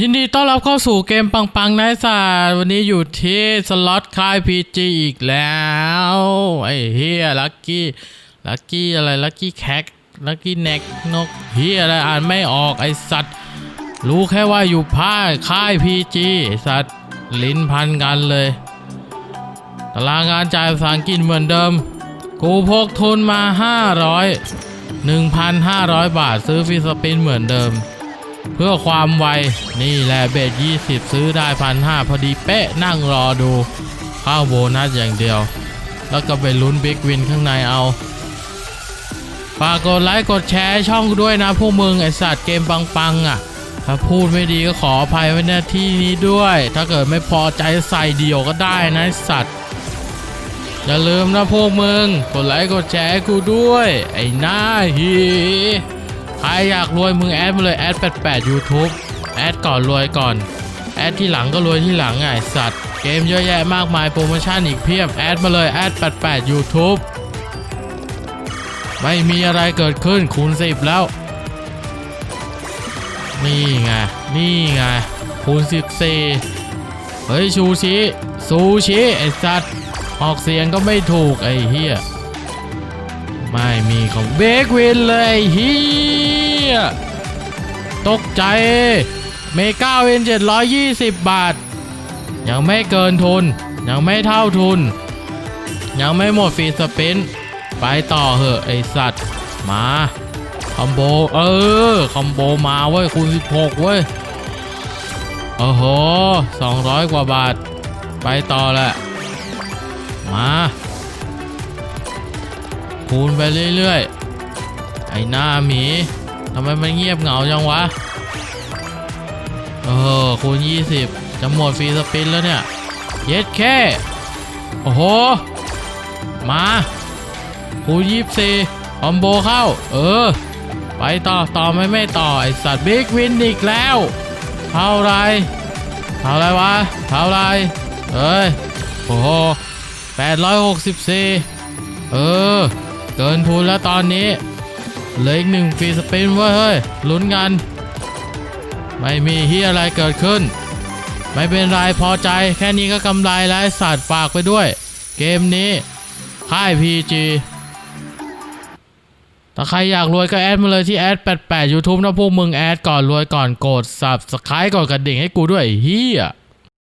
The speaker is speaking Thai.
ยินดีต้อนรับเข้าสู่เกมปังๆนายศาสตร์วันนี้อยู่ที่สล็อตค่ายพีจีอีกแล้ว ไอ้เฮียลักกี้ลักกี้อะไรลักกี้แคกลักกี้แน็กนกเฮียอะไรอ่านไม่ออกไอสัตว์ รู้แค่ว่าอยู่ผ้าค่ายพีจีสัตว์ ลิ้นพันกันเลยตารางงานจ่ายภาษาอังกฤษเหมือนเดิม กูพกทุนมา 500 1,500 บาทซื้อฟีสปินเหมือนเดิม เพื่อความไว นี่แหละเบส20 ซื้อได้พันห้าพอดีเป๊ะนั่งรอดู ข้าโบนัสอย่างเดียว แล้วก็ไปลุ้นบิ๊กวินข้างในเอาฝากกดไลค์กดแชร์ช่องด้วยนะพวกมึงไอสัตว์เกมปังๆอะ ถ้าพูดไม่ดีก็ขออภัยไว้ในที่นี้ด้วย ถ้าเกิดไม่พอใจใส่เดี่ยวก็ได้นะไอสัตว์ อย่าลืมนะพวกมึง กดไลค์กดแชร์กูด้วย ไอ้หน้าหี ใครอยากรวยมึงแอดมาเลยแอด88 YouTube แอดก่อนรวยก่อน แอดที่หลังก็รวยที่หลังไงสัตว์ เกมเยอะแยะมากมายโปรโมชั่นอีกเพียบแอดมาเลยแอด88 YouTube ไม่มีอะไรเกิดขึ้นคูณ10 แล้ว นี่ไง นี่ไง คูณ14เฮ้ยชูชิซูชิไอ้สัตว์ออกเสียงก็ไม่ถูกไอ้เฮียไม่มีของเบกวินเลยไอ้ เฮียตกใจ เมกาเวน720บบาท ยังไม่เกินทุน ยังไม่เท่าทุน ยังไม่หมดฟรีสปิน ไปต่อเหอะไอสัตว์ มา คอมโบ เออ คอมโบมาเว้ย คูณ16เว้ย โอ้โห200กว่าบาท ไปต่อแหละ มาคูณไปเรื่อยๆ ไอ้หน้าหมี ทำไมมันเงียบเหงาจังวะ เออคูณ 20 จะหมดฟรีสปินแล้วเนี่ย เย็ดแค่ โอ้โห มาคูณ 24 คอมโบเข้า เออ ไปต่อ ต่อไม่ไม่ต่อ ไอสัตว์บิ๊กวินอีกแล้ว เท่าไร เท่าไรวะ เท่าไร เอ้ย โอ้โห 864 เออ เกินทุนแล้วตอนนี้ เหลืออีกหนึ่งฟรีสปินเว้ยเฮ้ยลุ้นกัน ไม่มีเฮียอะไรเกิดขึ้น ไม่เป็นไรพอใจแค่นี้ก็กำไรแล้วไอ้สัตว์ฝากไปด้วย เกมนี้ค่าย PG ถ้าใครอยากรวยก็แอดมาเลยที่แอด88 YouTube นะพวกมึงแอดก่อนรวยก่อนกด Subscribe ก่อนกระดิ่งให้กูด้วยเฮีย